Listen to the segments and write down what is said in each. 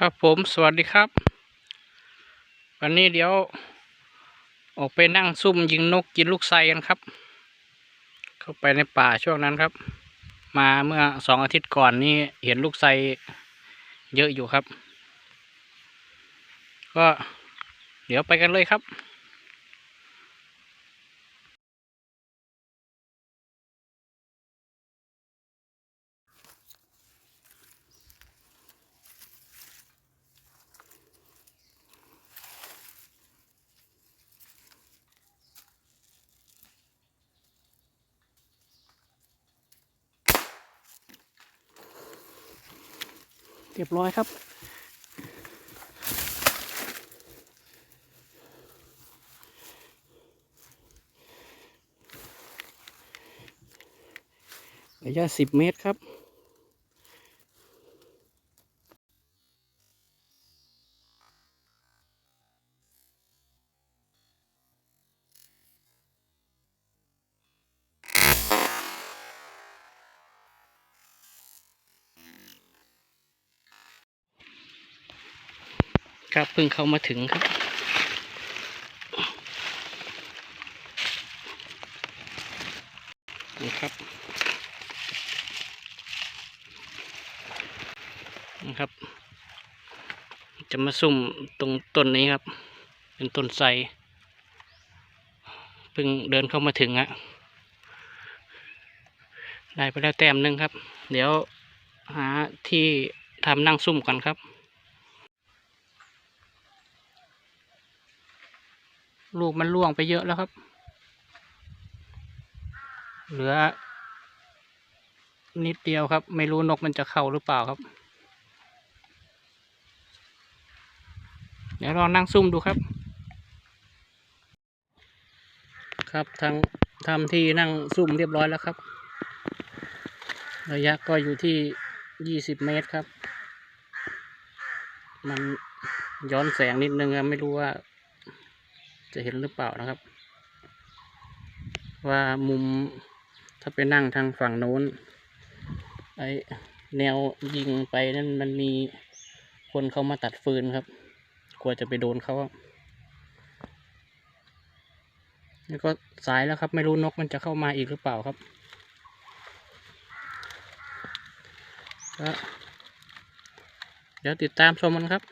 ครับผมสวัสดีครับ วันนี้เดี๋ยว ออกไปนั่งซุ่มยิงนกกินลูกไซกันครับ เข้าไปในป่าช่วงนั้นครับ มาเมื่อสองอาทิตย์ก่อนนี่เห็นลูกไซเยอะอยู่ครับ ก็เดี๋ยวไปกันเลยครับ เรียบร้อยครับ ระยะสิบเมตรครับ ครับเพิ่งเข้ามาถึงครับ นี่ครับนะครับ จะมาซุ่มตรงต้นนี้ครับ เป็นต้นไทรเพิ่งเดินเข้ามาถึงอะได้ไปแล้วแต้มหนึ่งครับ เดี๋ยวหาที่ทำนั่งซุ่มกันครับ ลูกมันล่วงไปเยอะแล้วครับ เหลือ นิดเดียวครับ ไม่รู้นกมันจะเข้าหรือเปล่าครับ เดี๋ยวลองนั่งซุ่มดูครับ ครับทางทำที่นั่งซุ่มเรียบร้อยแล้วครับ ระยะก็อยู่ที่ยี่สิบเมตรครับ มันย้อนแสงนิดนึงไม่รู้ว่า จะเห็นหรือเปล่านะครับ ว่ามุมถ้าไปนั่งทางฝั่งโน้นไอแนวยิงไปนั่นมันมีคนเข้ามาตัดฟืนครับกลัวจะไปโดนเขาครับนี่ก็สายแล้วครับ ไม่รู้นกมันจะเข้ามาอีกหรือเปล่าครับก็เดี๋ยวติดตามชมมันครับ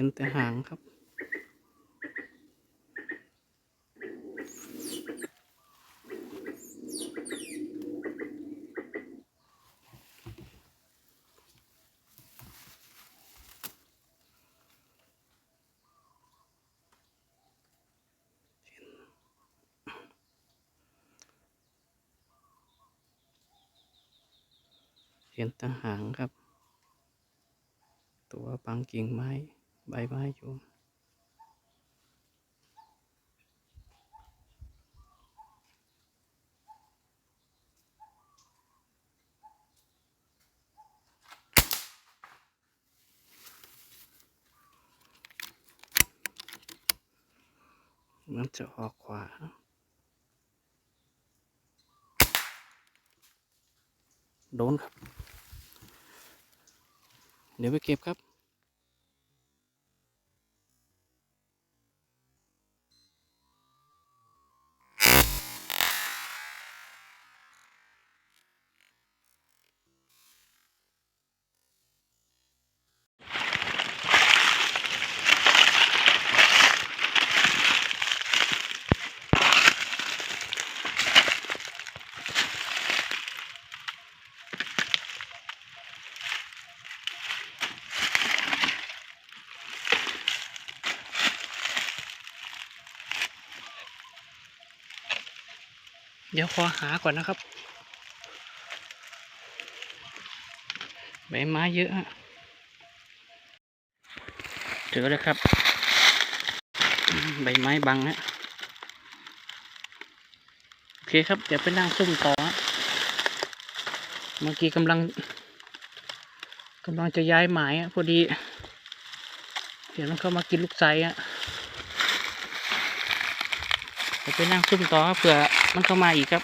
เห็นแต่หางครับ เห็นแต่หางครับ ตัวบางกิ่งไม้ bye bye chú มันจะออกขวา โดนครับ เดี๋ยวไปเก็บครับ เดี๋ยวขอหาก่อนนะครับ ใบไม้เยอะฮะเจอแล้วครับ ใบไม้บังฮะโอเคครับ เดี๋ยวไปนั่งซุ่มต่อ เมื่อกี้กำลังกำลังจะย้ายหมายอะพอดี เดี๋ยวมันเข้ามากินลูกไซอะเดี๋ยวไปนั่งซุ่มต่อเผื่อ มันเข้ามาอีกครับ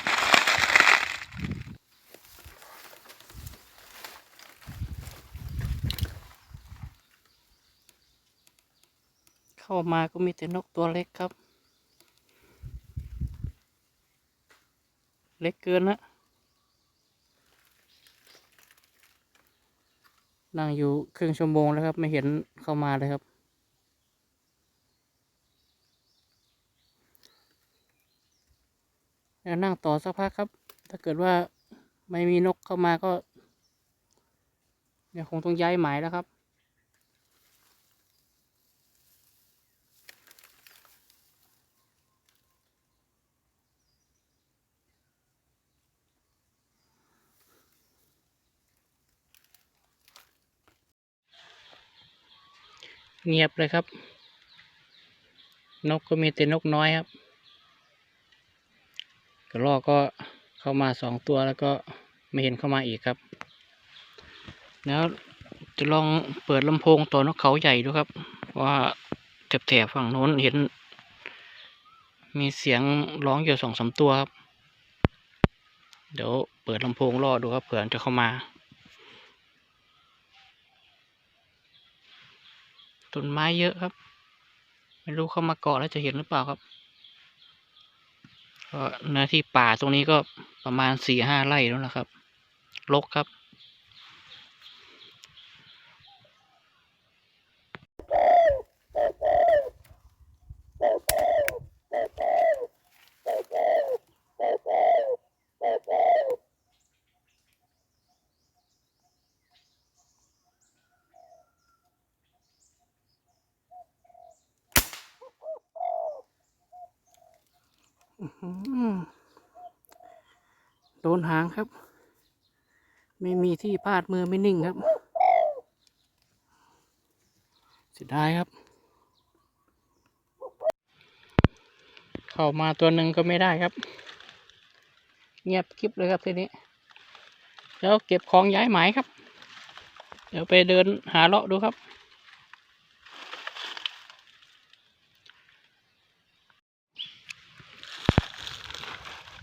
เข้ามาก็มีแต่นกตัวเล็กครับ เล็กเกินนะนั่งอยู่ครึ่งชั่วโมงแล้วครับ ไม่เห็นเข้ามาเลยครับ แล้วนั่งต่อสักพักครับ ถ้าเกิดว่าไม่มีนกเข้ามาก็เดี๋ยวคงต้องย้ายหมายแล้วครับเงียบเลยครับ นกก็มีแต่นกน้อยครับ ระรอกก็เข้ามาสองตัวแล้วก็ไม่เห็นเข้ามาอีกครับ แล้วจะลองเปิดลำโพงตัวนกเขาใหญ่ดูครับ ว่าแถบๆฝั่งโน้นเห็น มีเสียงร้องอยู่สองสามตัวครับ เดี๋ยวเปิดลำโพงรอดูครับเผื่อจะเข้ามา ต้นไม้เยอะครับ ไม่รู้เข้ามาเกาะแล้วจะเห็นหรือเปล่าครับ ก็หน้าที่ป่าตรงนี้ก็ประมาณสี่ห้าไร่แล้วนะครับรกครับ อื้อหือ โดนหางครับ ไม่มีที่พาดมือไม่นิ่งครับเสียดายครับ เข้ามาตัวหนึ่งก็ไม่ได้ครับ เงียบคลิปเลยครับทีนี้ แล้วเก็บของย้ายหมายครับ เดี๋ยวไปเดินหาเลาะดูครับ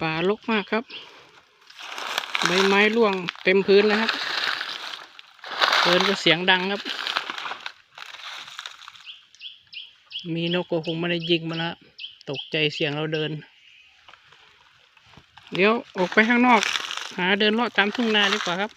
ป่ารกมากครับ ใบไม้ร่วงเต็มพื้นแลยครับเดินก็เสียงดังครับ มีนกก็คงไม่ได้ยิงมาละตกใจเสียงเราเดิน เดี๋ยวออกไปข้างนอก หาเดินเลาะตามทุ่งนาดีกว่าครับ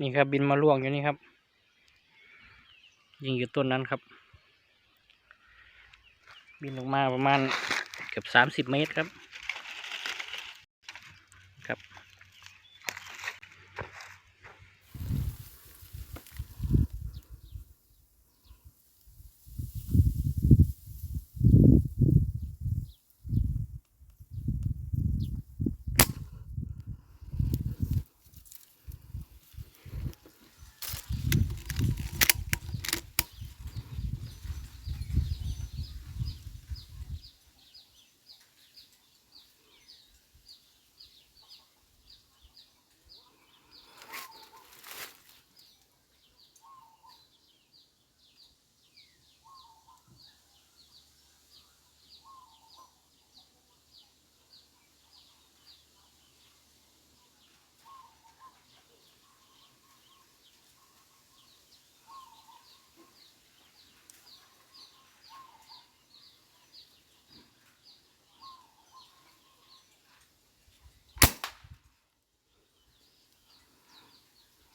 นี่ครับบินมาล่วงอยู่นี่ครับ ยิงอยู่ต้นนั้นครับ บินลงมาประมาณเกือบสามสิบเมตรครับครับ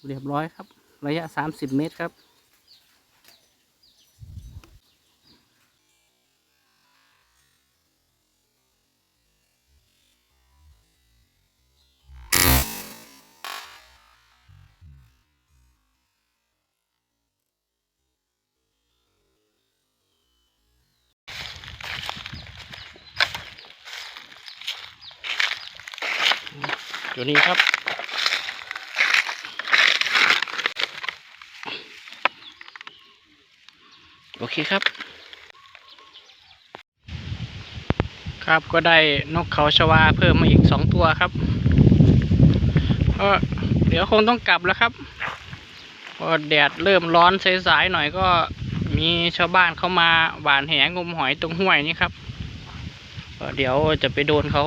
เรียบร้อยครับ ระยะสามสิบเมตรครับ อยู่นี่ครับ โอเคครับ ครับก็ได้นกเขาชวาเพิ่มมาอีกสองตัวครับก็เดี๋ยวคงต้องกลับแล้วครับพอแดดเริ่มร้อนสายๆหน่อยก็มีชาวบ้านเข้ามาหวานแหงมหอยตรงห้วยนี่ครับเดี๋ยวจะไปโดนเขา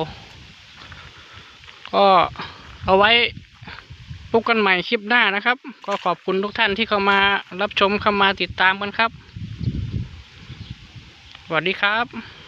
ก็เอาไว้พบกันใหม่คลิปหน้านะครับ ก็ขอบคุณทุกท่านที่เข้ามารับชมเข้ามาติดตามกันครับ วัสดีครับ